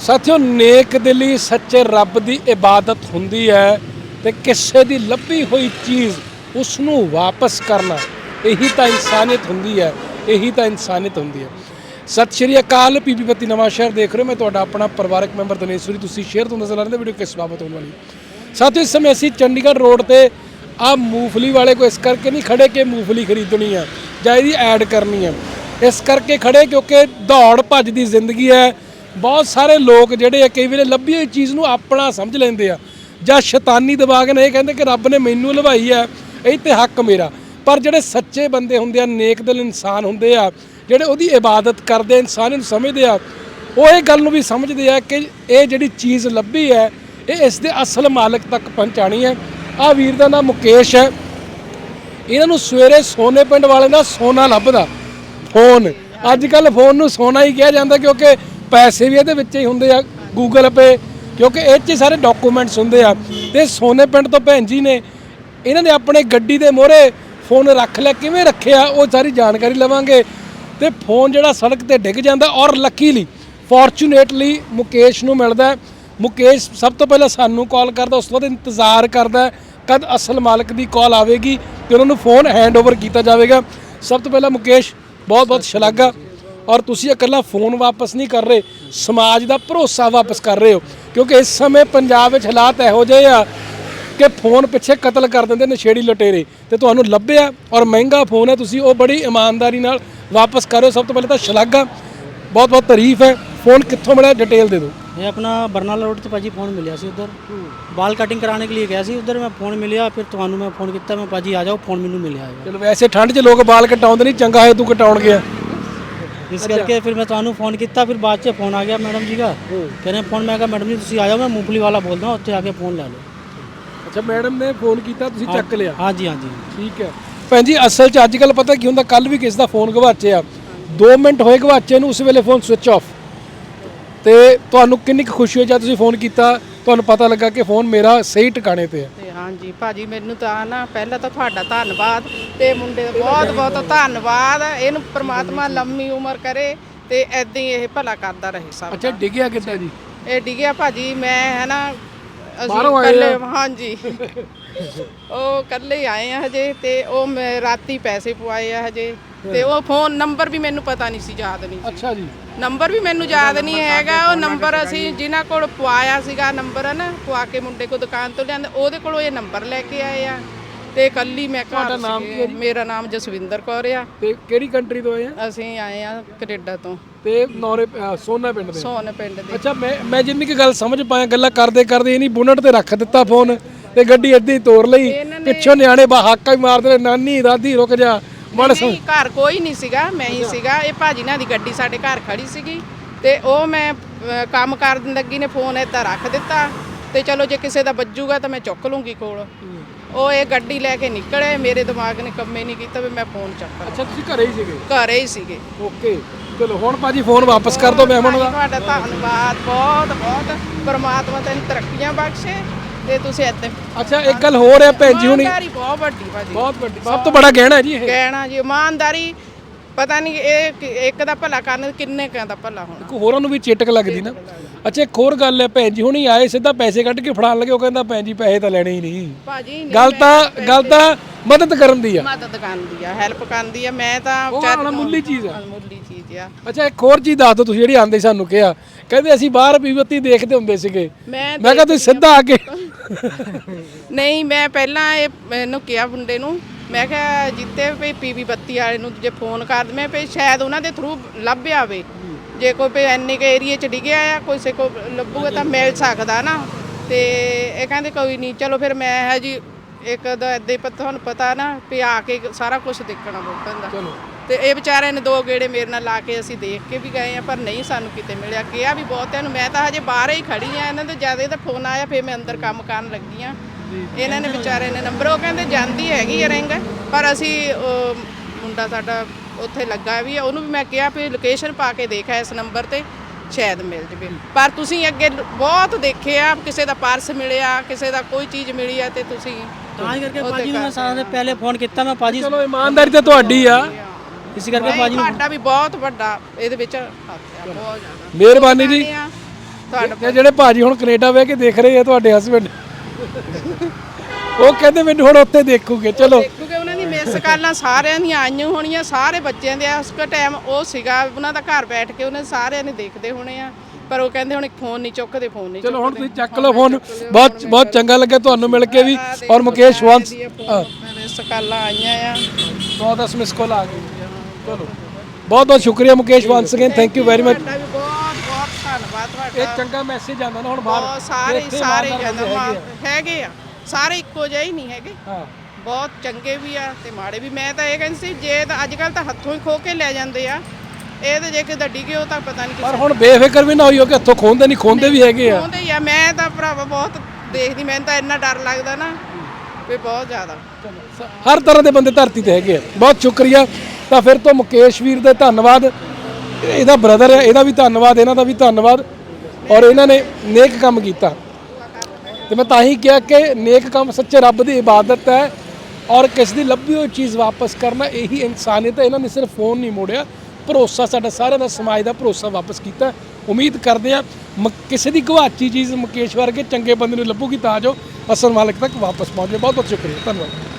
ਸਾਥੀਓ, ਨੇਕ ਦਿਲੀ ਸੱਚੇ ਰੱਬ ਦੀ ਇਬਾਦਤ ਹੁੰਦੀ ਹੈ ਤੇ ਕਿਸੇ ਦੀ ਲੱਭੀ ਹੋਈ ਚੀਜ਼ ਉਸ ਨੂੰ ਵਾਪਸ ਕਰਨਾ, ਇਹੀ ਤਾਂ ਇਨਸਾਨੀਅਤ ਹੁੰਦੀ ਹੈ, ਇਹੀ ਤਾਂ ਇਨਸਾਨੀਅਤ ਹੁੰਦੀ ਹੈ। ਸਤਿ ਸ਼੍ਰੀ ਅਕਾਲ, ਪੀਪੀ ਬੱਤੀ ਨਵਾਂ ਸ਼ਹਿਰ ਦੇਖ ਰਹੇ ਹੋ। ਮੈਂ ਤੁਹਾਡਾ ਆਪਣਾ ਪਰਿਵਾਰਕ ਮੈਂਬਰ ਦਿਨੇਸ਼ਵਰੀ ਤੁਸੀਂ ਸ਼ੇਅਰ ਤੋਂ ਨਜ਼ਰ ਆ ਰਹੇ ਵੀਡੀਓ ਕਿਸ ਬਾਬਤ ਹੋਣ ਵਾਲੀ ਸਾਥੀਓ, ਇਸ ਸਮੇਂ ਅਸੀਂ ਚੰਡੀਗੜ੍ਹ ਰੋਡ ਤੇ ਆ ਮੂੰਗਫਲੀ ਵਾਲੇ ਕੋ ਇਸ ਕਰਕੇ ਨਹੀਂ ਖੜੇ ਕਿ ਮੂੰਗਫਲੀ ਖਰੀਦਣੀ ਹੈ ਜਾਂ ਇਹਦੀ ਐਡ ਕਰਨੀ ਹੈ। ਇਸ ਕਰਕੇ ਖੜੇ ਕਿਉਂਕਿ ਦੌੜ ਭੱਜ ਦੀ ਜ਼ਿੰਦਗੀ ਹੈ। ਬਹੁਤ ਸਾਰੇ ਲੋਕ ਜਿਹੜੇ ਆ, ਕਈ ਵੇਲੇ ਲੱਭੀ ਹੋਈ ਚੀਜ਼ ਨੂੰ ਆਪਣਾ ਸਮਝ ਲੈਂਦੇ ਆ। ਜਾਂ ਸ਼ੈਤਾਨੀ ਦਿਮਾਗ ਨੇ, ਇਹ ਕਹਿੰਦੇ ਕਿ ਰੱਬ ਨੇ ਮੈਨੂੰ ਲਵਾਈ ਆ, ਇਹ ਤੇ ਹੱਕ ਮੇਰਾ। ਪਰ ਜਿਹੜੇ ਸੱਚੇ ਬੰਦੇ ਹੁੰਦੇ ਆ, ਨੇਕ ਦਿਲ ਇਨਸਾਨ ਹੁੰਦੇ ਆ, ਜਿਹੜੇ ਉਹਦੀ ਇਬਾਦਤ ਕਰਦੇ ਇਨਸਾਨ ਨੂੰ ਸਮਝਦੇ ਆ, ਉਹ ਇਹ ਗੱਲ ਨੂੰ ਵੀ ਸਮਝਦੇ ਆ ਕਿ ਇਹ ਜਿਹੜੀ ਚੀਜ਼ ਲੱਭੀ ਹੈ, ਇਹ ਇਸ ਦੇ ਅਸਲ ਮਾਲਕ ਤੱਕ ਪਹੁੰਚਾਣੀ ਹੈ। ਆ ਵੀਰ ਦਾ ਨਾਮ ਮੁਕੇਸ਼ ਹੈ। ਇਹਨਾਂ ਨੂੰ ਸਵੇਰੇ ਸੋਨੇ ਪਿੰਡ ਵਾਲੇ ਦਾ ਸੋਨਾ ਲੱਭਦਾ। ਫੋਨ। ਅੱਜ ਕੱਲ ਫੋਨ ਨੂੰ ਸੋਨਾ ਹੀ ਕਿਹਾ ਜਾਂਦਾ ਕਿਉਂਕਿ ਪੈਸੇ ਵੀ ਇਹਦੇ ਵਿੱਚ ਹੀ ਹੁੰਦੇ ਆ ਗੂਗਲ ਪੇ ਕਿਉਂਕਿ ਇਹ 'ਚ ਹੀ ਸਾਰੇ ਡਾਕੂਮੈਂਟਸ ਹੁੰਦੇ ਆ। ਤੇ ਸੋਨੇ ਪਿੰਡ ਤੋਂ ਭੈਣ ਜੀ ਨੇ ਇਹਨਾਂ ਨੇ ਆਪਣੇ ਗੱਡੀ ਦੇ ਮੋਹਰੇ ਫੋਨ ਰੱਖ ਲਿਆ, ਕਿਵੇਂ ਰੱਖਿਆ, ਉਹ ਸਾਰੀ ਜਾਣਕਾਰੀ ਲਵਾਂਗੇ। ਤੇ ਫੋਨ ਜਿਹੜਾ ਸੜਕ ਤੇ ਡਿੱਗ ਜਾਂਦਾ ਔਰ ਲੱਕੀਲੀ ਫੋਰਚੂਨੇਟਲੀ ਮੁਕੇਸ਼ ਨੂੰ ਮਿਲਦਾ ਮੁਕੇਸ਼ ਸਭ ਤੋਂ ਪਹਿਲਾਂ ਸਾਨੂੰ ਕਾਲ ਕਰਦਾ, ਉਸ ਤੋਂ ਬਾਅਦ ਇੰਤਜ਼ਾਰ ਕਰਦਾ ਕਦ ਅਸਲ ਮਾਲਕ ਦੀ ਕਾਲ ਆਵੇਗੀ ਤੇ ਉਹਨਾਂ ਨੂੰ ਫੋਨ ਹੈਂਡਓਵਰ ਕੀਤਾ ਜਾਵੇਗਾ। ਸਭ ਤੋਂ ਪਹਿਲਾਂ ਮੁਕੇਸ਼ ਬਹੁਤ ਬਹੁਤ ਸ਼ਲਾਘਾ। ਔਰ ਤੁਸੀਂ ਇਕੱਲਾ ਫੋਨ ਵਾਪਸ ਨਹੀਂ ਕਰ ਰਹੇ ਸਮਾਜ ਦਾ ਭਰੋਸਾ ਵਾਪਸ ਕਰ ਰਹੇ ਹੋ। ਕਿਉਂਕਿ ਇਸ ਸਮੇਂ ਪੰਜਾਬ ਵਿੱਚ ਹਾਲਾਤ ਇਹੋ ਜਿਹੇ ਆ ਕਿ ਫੋਨ ਪਿੱਛੇ ਕਤਲ ਕਰ ਦਿੰਦੇ ਨਸ਼ੇੜੀ ਲੁਟੇਰੇ। ਤੇ ਤੁਹਾਨੂੰ ਲੱਭਿਆ ਔਰ ਮਹਿੰਗਾ ਫੋਨ ਹੈ ਤੁਸੀਂ ਉਹ ਬੜੀ ਇਮਾਨਦਾਰੀ ਨਾਲ ਵਾਪਸ ਕਰ ਸਭ ਤੋਂ ਪਹਿਲਾਂ ਤਾਂ ਸ਼ਲਾਘਾ ਬਹੁਤ ਬਹੁਤ ਤਾਰੀਫ ਹੈ। ਫੋਨ ਕਿੱਥੋਂ ਮਿਲਿਆ ਡਿਟੇਲ ਦੇ ਦਿਓ। ਇਹ ਆਪਣਾ ਬਰਨਾਲਾ ਰੋਡ ਤੇ ਭਾਜੀ ਫੋਨ ਮਿਲਿਆ ਸੀ ਉਧਰ। ਵਾਲ ਕਟਿੰਗ ਕਰਾਉਣੇ ਕੇ ਲਈ ਗਿਆ ਸੀ ਉਧਰ ਮੈਂ ਫੋਨ ਮਿਲਿਆ ਫਿਰ ਤੁਹਾਨੂੰ ਮੈਂ ਫੋਨ ਕੀਤਾ ਮੈਂ ਭਾਜੀ ਆ ਜਾਓ ਫੋਨ ਮੈਨੂੰ ਮਿਲਿਆ ਚਲੋ ਵੈਸੇ ਠੰਡ 'ਚ ਲੋਕ ਵਾਲ ਕਟਾਉਂਦੇ ਨਹੀਂ ਚੰਗਾ ਹੈ ਤੂੰ ਕਟਾਉਣ ਗਿਆ। ਇਸ ਕਰਕੇ ਫਿਰ ਮੈਂ ਤੁਹਾਨੂੰ ਫੋਨ ਕੀਤਾ ਫਿਰ ਬਾਅਦ 'ਚ ਫੋਨ ਆ ਗਿਆ ਮੈਡਮ ਜੀ ਦਾ। ਕਹਿੰਦੇ ਫੋਨ ਮੈਂ ਕਿਹਾ ਮੈਡਮ ਜੀ ਤੁਸੀਂ ਆ ਜਾਓ ਮੈਂ ਮੂੰਗਫਲੀ ਵਾਲਾ ਬੋਲਦਾ ਉੱਥੇ ਆ ਕੇ ਫੋਨ ਲੈ ਲਓ। ਅੱਛਾ ਮੈਡਮ ਨੇ ਫੋਨ ਕੀਤਾ ਤੁਸੀਂ ਚੱਕ ਲਿਆ? ਹਾਂਜੀ ਹਾਂਜੀ। ਠੀਕ ਹੈ। ਭੈਣ ਜੀ ਅਸਲ 'ਚ ਅੱਜ ਕੱਲ ਪਤਾ ਕੀ ਹੁੰਦਾ ਕੱਲ ਵੀ ਕਿਸੇ ਦਾ ਫੋਨ ਗਵਾਚਿਆ। 2 ਮਿੰਟ ਹੋਏ ਗਵਾਚੇ ਨੂੰ ਉਸ ਵੇਲੇ ਫੋਨ ਸਵਿਚ ਆਫ ਤੇ ਤੁਹਾਨੂੰ ਕਿੰਨੀ ਕੁ ਖੁਸ਼ੀ ਹੋਈ ਜਦ ਤੁਸੀਂ ਫੋਨ ਕੀਤਾ? ਤੁਹਾਨੂੰ ਪਤਾ ਲੱਗਾ ਕਿ ਫੋਨ ਮੇਰਾ ਸਹੀ ਟਿਕਾਣੇ ਤੇ ਹੈ। ਹਾਂਜੀ ਭਾਜੀ ਮੈਨੂੰ ਤਾਂ ਨਾ ਪਹਿਲਾਂ ਤਾਂ ਤੁਹਾਡਾ ਧੰਨਵਾਦ ਤੇ ਮੁੰਡੇ ਦਾ ਬਹੁਤ ਬਹੁਤ ਧੰਨਵਾਦ। ਇਹਨੂੰ ਪ੍ਰਮਾਤਮਾ ਲੰਮੀ ਉਮਰ ਕਰੇ ਤੇ ਐਦਾਂ ਹੀ ਇਹ ਭਲਾ ਕਰਦਾ ਰਹੇ ਸਭ ਅੱਛਾ ਡਿੱਗਿਆ ਕਿੱਦਾਂ ਜੀ? ਇਹ ਡਿੱਗਿਆ ਭਾਜੀ ਮੈਂ ਹੈ ਨਾ ਅਸੀਂ ਬਾਹਰੋਂ ਆਏ ਇਕੱਲੇ ਆ? ਹਾਂਜੀ ਉਹ ਕੱਲੇ ਹੀ ਆਏ ਆ ਹਜੇ ਤੇ ਉਹ ਮੈਂ ਰਾਤੀ ਪੈਸੇ ਪਵਾਏ ਆ ਹਜੇ ਤੇ ਉਹ ਫੋਨ ਨੰਬਰ ਵੀ ਮੈਨੂੰ ਪਤਾ ਨਹੀਂ ਸੀ ਯਾਦ ਨਹੀਂ ਸੀ। ਅੱਛਾ ਜੀ। ਨੰਬਰ ਵੀ ਮੈਨੂੰ ਯਾਦ ਨਹੀਂ ਹੈਗਾ ਉਹ ਨੰਬਰ ਅਸੀਂ ਜਿਨ੍ਹਾਂ ਕੋਲ ਪਵਾਇਆ ਸੀਗਾ ਨੰਬਰ ਨਾ ਪਵਾ ਕੇ ਮੁੰਡੇ ਕੋ ਦੁਕਾਨ ਤੋਂ ਲਿਆਂਦਾ ਉਹਦੇ ਕੋਲੋਂ ਇਹ ਨੰਬਰ ਲੈ ਕੇ ਆਏ ਆ। ਤੇ ਕੱਲੀ ਮੈਂ ਘਰ ਨਾਮ ਸੀਗੇ। ਮੇਰਾ ਨਾਮ ਜਸਵਿੰਦਰ ਕੌਰ ਆ। ਤੇ ਕਿਹੜੀ ਕੰਟਰੀ ਤੋਂ ਆਏ ਆ? ਅਸੀਂ ਆਏ ਆ ਕੈਨੇਡਾ ਤੋਂ। ਤੇ ਨੌਰੇ ਅ, ਸੋਨਾ ਪਿੰਡ ਦੇ? ਸੋਨ ਪਿੰਡ ਦੇ। ਅੱਛਾ ਮੈਂ ਮੈਂ ਜਿੰਨੀ ਕੁ ਗੱਲ ਸਮਝ ਪਾਇਆ ਗੱਲਾਂ ਕਰਦੇ ਕਰਦੇ ਇਹ ਨਹੀਂ ਬੁਨਟ ਤੇ ਰੱਖ ਦਿੱਤਾ ਫੋਨ ਤੇ ਗੱਡੀ ਅੱਧੀ ਤੋੜ ਲਈ ਪਿੱਛੋਂ ਨਿਆਣੇ ਬਾ ਹਾਕਾ ਹੀ ਮਾਰਦੇ ਨੇ ਨਾਨੀ ਦਾਦੀ ਰੁਕ ਜਾ ਮੜ ਨਹੀਂ ਘਰ ਕੋਈ ਨਹੀਂ ਸੀਗਾ ਮੈਂ ਹੀ ਸੀਗਾ ਇਹ ਭਾਜੀ ਨਾਲ ਦੀ ਗੱਡੀ ਸਾਡੇ ਘਰ ਖੜੀ ਸੀਗੀ ਤੇ ਉਹ ਮੈਂ ਕੰਮ ਕਰਨ ਲੱਗੀ ਨੇ ਫੋਨ ਏਦਾਂ ਰੱਖ ਦਿੱਤਾ ਤੇ ਚਲੋ ਜੇ ਕਿਸੇ ਦਾ ਵੱਜੂਗਾ ਤਾਂ ਮੈਂ ਚੁੱਕ ਲੂੰਗੀ ਕੋਲ। ਉਹ ਇਹ ਗੱਡੀ ਲੈ ਕੇ ਨਿਕਲੇ ਮੇਰੇ ਦਿਮਾਗ ਨੇ ਕੰਮੇ ਨਹੀਂ ਕੀਤਾ ਵੀ ਮੈਂ ਫੋਨ ਚੱਕ ਅੱਛਾ ਤੁਸੀਂ ਘਰੇ ਹੀ ਸੀਗੇ? ਘਰੇ ਹੀ ਸੀਗੇ। ਓਕੇ ਚਲੋ ਹੁਣ ਭਾਜੀ ਫੋਨ ਵਾਪਸ ਕਰ ਦਿਓ ਮਹਿਮਾਨ ਦਾ ਤੁਹਾਡਾ ਧੰਨਵਾਦ ਬਹੁਤ ਬਹੁਤ ਪਰਮਾਤਮਾ ਤੈਨੂੰ ਤਰੱਕੀਆਂ ਬਖਸ਼ੇ। ਤੇ ਤੁਸੀਂ ਇੱਥੇ। ਅੱਛਾ ਇੱਕ ਗੱਲ ਹੋਰ ਹੈ ਭੈਣ ਜੀ ਹੁਣੀ। ਇਮਾਨਦਾਰੀ ਬਹੁਤ ਵੱਡੀ ਭਾਜੀ। ਬਹੁਤ ਵੱਡੀ। ਸਭ ਤੋਂ ਬੜਾ ਗਹਿਣਾ ਹੈ ਜੀ ਇਹ। ਕਹਿਣਾ ਜੀ ਇਮਾਨਦਾਰੀ ਪਤਾ ਨਹੀਂ ਇਹ ਕਿ- ਇੱਕ ਦਾ ਭਲਾ ਕਰਨ ਕਿੰਨੇ ਕਾਂ ਦਾ ਭਲਾ ਹੋਣਾ। ਇੱਕ ਹੋਰਾਂ ਨੂੰ ਵੀ ਚੇਟਕ ਲੱਗਦੀ ਨਾ। ਅੱਛਾ ਇੱਕ ਹੋਰ ਗੱਲ ਹੈ ਭੈਣ ਜੀ ਹੁਣੀ ਆਏ ਸਿੱਧਾ ਪੈਸੇ ਕੱਢ ਕੇ ਫੜਾਉਣ ਲੱਗੇ ਉਹ ਕਹਿੰਦਾ ਭੈਣ ਜੀ ਪੈਸੇ ਤਾਂ ਲੈਣੇ ਹੀ ਨਹੀਂ। ਭਾਜੀ ਨਹੀਂ ਗੱਲ ਤਾਂ ਗੱਲ ਤਾਂ ਮਦਦ ਕਰਨ ਦੀ ਆ। ਮਦਦ ਕਰਦੀ ਆ ਹੈਲਪ ਕਰਦੀ ਆ ਮੈਂ ਤਾਂ ਉਹ ਵਿਚਾਰੀ- ਅਣਮੁੱਲੀ ਚੀਜ਼ ਆ। ਅਣਮੁੱਲੀ ਚੀਜ਼ ਆ। ਅੱਛਾ ਇੱਕ ਹੋਰ ਚੀਜ਼ ਦੱਸ ਦਿਓ ਤੁਸੀਂ ਜਿਹੜੀ ਆਂਦੇ ਸਾਨੂੰ ਕਿਹਾ। ਕਹਿੰਦੇ ਅਸੀਂ ਬਾਹਰ ਪੀਵਤੀ ਦੇਖਦੇ ਹੁੰਦੇ ਸੀਗੇ। ਮੈਂ ਮੈਂ ਕਿਹਾ ਤੁਸੀਂ ਸਿੱਧਾ ਆ ਕੇ ਨਹੀਂ, ਮੈਂ ਪਹਿਲਾਂ ਇਹ ਮੈਨੂੰ ਕਿਹਾ ਮੁੰਡੇ ਨੂੰ, ਮੈਂ ਕਿਹਾ ਜਿੱਤੇ ਵੀ ਪੀਵੀ ਬੱਤੀ ਵਾਲੇ ਨੂੰ ਜੇ ਫੋਨ ਕਰ ਦਵੇਂ, ਵੀ ਸ਼ਾਇਦ ਉਹਨਾਂ ਦੇ ਥਰੂ ਲੱਭ ਆਵੇ। ਜੇ ਕੋਈ ਵੀ ਇੰਨੇ ਕੇ ਏਰੀਏ ਚ ਡਿੱਗਿਆ ਆ, ਕੋਈ ਸੇ ਕੋ ਲੱਭੂਗਾ ਤਾਂ ਮਿਲ ਸਕਦਾ ਨਾ। ਤੇ ਇਹ ਕਹਿੰਦੇ ਕੋਈ ਨਹੀਂ ਚਲੋ ਫਿਰ ਮੈਂ ਹੈ ਜੀ ਇੱਕ ਦਾ ਏਦਾਂ ਹੀ ਪਤਾ ਤੁਹਾਨੂੰ ਪਤਾ ਨਾ ਵੀ ਆ ਕੇ ਸਾਰਾ ਕੁਝ ਦੇਖਣਾ ਪੈਂਦਾ ਚਲੋ। ਤੇ ਇਹ ਵਿਚਾਰਿਆਂ ਨੇ ਦੋ ਗੇੜੇ ਮੇਰੇ ਨਾਲ ਲਾ ਕੇ ਅਸੀਂ ਦੇਖ ਕੇ ਵੀ ਗਏ ਆ ਪਰ ਨਹੀਂ ਸਾਨੂੰ ਕਿਤੇ ਮਿਲਿਆ। ਕਿਹਾ ਵੀ ਬਹੁਤਿਆਂ ਨੂੰ ਮੈਂ ਤਾਂ ਹਜੇ ਬਾਹਰ ਹੀ ਖੜੀ ਆ ਇਹਨਾਂ ਦੇ ਜ਼ਿਆਦਾ ਦਾ ਫੋਨ ਆਇਆ ਫਿਰ ਮੈਂ ਅੰਦਰ ਕੰਮ ਕਰਨ ਲੱਗੀ ਆ ਇਹਨਾਂ ਨੇ ਵਿਚਾਰੇ ਨੇ ਨੰਬਰ ਉਹ ਕਹਿੰਦੇ ਜਾਂਦੀ ਹੈਗੀ ਆ ਰਿੰਗ ਪਰ ਅਸੀਂ ਉਹ ਮੁੰਡਾ ਸਾਡਾ ਉੱਥੇ ਲੱਗਾ ਵੀ ਆ ਉਹਨੂੰ ਵੀ ਮੈਂ ਕਿਹਾ ਵੀ ਲੋਕੇਸ਼ਨ ਪਾ ਕੇ ਦੇਖਿਆ ਇਸ ਨੰਬਰ ਤੇ। ਸ਼ਾਇਦ ਮਿਲ ਜਵੇ। ਪਰ ਤੁਸੀਂ ਅੱਗੇ ਬਹੁਤ ਦੇਖਿਆ ਕਿਸੇ ਦਾ ਪਰਸ ਮਿਲਿਆ ਕਿਸੇ ਦਾ ਕੋਈ ਚੀਜ਼ ਮਿਲੀ ਆ ਤੇ ਤੁਸੀਂ ਤਾਂ ਹੀ ਕਰਕੇ ਭਾਜੀ ਨੂੰ ਮੈਂ ਸਾਰਿਆਂ ਤੋਂ ਪਹਿਲੇ ਫੋਨ ਕੀਤਾ ਮੈਂ ਭਾਜੀ ਚਲੋ ਇਮਾਨਦਾਰੀ ਤਾਂ ਤੁਹਾਡੀ ਆ। ਇਸ ਕਰਕੇ ਭਾਜੀ ਨੂੰ ਤੁਹਾਡਾ ਵੀ ਬਹੁਤ ਵੱਡਾ ਇਹਦੇ ਵਿੱਚ ਹੱਥ ਆ ਬਹੁਤ ਜ਼ਿਆਦਾ। ਮਿਹਰਬਾਨੀ ਜੀ। ਤੁਹਾਡਾ ਜਿਹੜੇ ਭਾਜੀ ਹੁਣ ਕੈਨੇਡਾ ਵੇ ਕੇ ਦੇਖ ਰਹੇ ਆ ਤੁਹਾਡੇ ਹਸਬੰਡ ਉਹ ਕਹਿੰਦੇ ਮੈਨੂੰ ਹੁਣ ਉੱਥੇ ਦੇਖੂਗੇ ਚਲੋ। ਦੀ ਕਾਲਾਂ ਸਾਰਿਆਂ ਦੀਆਂ ਆਈਆਂ ਹੋਣੀਆਂ ਸਾਰੇ ਬੱਚਿਆਂ ਦੇ ਉਸ ਟਾਈਮ ਉਹ ਸੀਗਾ ਉਹਨਾਂ ਦਾ ਘਰ ਬੈਠ ਕੇ ਉਹਨੇ ਸਾਰਿਆਂ ਨੇ ਦੇਖਦੇ ਹੋਣੇ ਆ ਪਰ ਉਹ ਕਹਿੰਦੇ ਹੁਣ ਫੋਨ ਨਹੀਂ ਚੁੱਕਦੇ ਫੋਨ ਨਹੀਂ ਚਲੋ ਹੁਣ ਤੁਸੀਂ ਚੱਕ ਲਓ ਫੋਨ ਬਹੁਤ ਬਹੁਤ ਚੰਗਾ ਲੱਗਿਆ ਤੁਹਾਨੂੰ ਮਿਲ ਕੇ ਵੀ ਔਰ ਮੁਕੇਸ਼ ਵੰਸ ਮਿਸ ਕਾਲਾਂ ਆਈਆਂ ਆ। ਬਹੁਤ ਦਸ ਮਿਸ ਕੋਲ ਆ ਗਈ ਚਲੋ। ਬਹੁਤ ਬਹੁਤ ਸ਼ੁਕਰੀਆ Mukesh once again thank you very much ਤੁਹਾਡਾ ਧੰਨਵਾਦ ਇਹ ਤੁਹਾਡਾ ਚੰਗਾ ਮੈਸੇਜ ਆਉਂਦਾ ਨਾ ਹੁਣ ਬਾਹਰ। ਸਾਰੇ ਸਾਰੇ ਹੈਗੇ ਆ। ਹੈਗੇ ਆ। ਸਾਰੇ ਇੱਕੋ ਜਿਹੇ ਹੀ ਨਹੀਂ ਹੈਗੇ। ਹਾਂ। ਬਹੁਤ ਚੰਗੇ ਵੀ ਆ ਤੇ ਮਾੜੇ ਵੀ। ਮੈਂ ਤਾਂ ਇਹ ਕਹਿੰਦੀ ਸੀ ਜੇ ਤਾਂ ਅੱਜ ਕੱਲ ਤਾਂ ਹੱਥੋਂ ਹੀ ਖੋ ਕੇ ਲੈ ਜਾਂਦੇ ਆ। ਇਹ ਤਾਂ ਜੇ ਕਿ ਡੱਡੀ ਗਏ ਉਹ ਤਾਂ ਪਤਾ ਨਹੀਂ ਪਰ ਹੁਣ ਬੇਫਿਕਰ ਵੀ ਨਾ ਹੋਈਓ ਕਿ ਹੱਥੋਂ ਖੋਂਦੇ ਨਹੀਂ ਖੋਂਦੇ ਵੀ ਹੈਗੇ ਆ। ਆਉਂਦੇ ਹੀ ਆ। ਮੈਂ ਤਾਂ ਭਰਾਵਾ ਬਹੁਤ ਦੇਖਦੀ ਮੈਨੂੰ ਤਾਂ ਇੰਨਾ ਡਰ ਲੱਗਦਾ ਨਾ ਵੀ ਬਹੁਤ ਜ਼ਿਆਦਾ। ਹਰ ਤਰ੍ਹਾਂ ਦੇ ਬੰਦੇ ਧਰਤੀ ਤੇ ਹੈਗੇ ਆ। ਬਹੁਤ ਸ਼ੁਕਰੀਆ। ਤਾਂ ਫਿਰ ਤੋਂ ਮੁਕੇਸ਼ ਵੀਰ ਦੇ ਧੰਨਵਾਦ। ਇਹਦਾ ਬ੍ਰਦਰ ਹੈ ਇਹਦਾ ਵੀ ਧੰਨਵਾਦ ਇਹਨਾਂ ਦਾ ਵੀ ਧੰਨਵਾਦ। ਔਰ ਇਹਨਾਂ ਨੇ ਨੇਕ ਕੰਮ ਕੀਤਾ। ਤੇ ਮੈਂ ਤਾਂ ਹੀ ਕਿਹਾ ਕਿ ਨੇਕ ਕੰਮ ਸੱਚੇ ਰੱਬ ਦੀ ਇਬਾਦਤ ਹੈ। ਔਰ ਕਿਸ ਦੀ ਲੱਭੀ ਹੋਈ ਚੀਜ਼ ਵਾਪਸ ਕਰਨਾ, ਇਹੀ ਇਨਸਾਨੀਅਤ ਹੈ। ਇਹਨਾਂ ਨੇ ਸਿਰਫ ਫੋਨ ਨਹੀਂ ਮੋੜਿਆ। ਭਰੋਸਾ ਸਾਡਾ ਸਾਰਿਆਂ ਦਾ, ਸਮਾਜ ਦਾ ਭਰੋਸਾ ਵਾਪਸ ਕੀਤਾ। ਉਮੀਦ ਕਰਦੇ ਆ ਕਿਸੇ ਦੀ ਗਵਾਚੀ ਚੀਜ਼ ਮੁਕੇਸ਼ ਵਰਗੇ ਚੰਗੇ ਬੰਦੇ ਨੂੰ ਲੱਭੂਗੀ ਤਾਂ ਜੋ ਅਸਲ ਮਾਲਕ ਤੱਕ ਵਾਪਸ ਪਹੁੰਚੇ। ਬਹੁਤ ਬਹੁਤ ਸ਼ੁਕਰੀਆ। ਧੰਨਵਾਦ।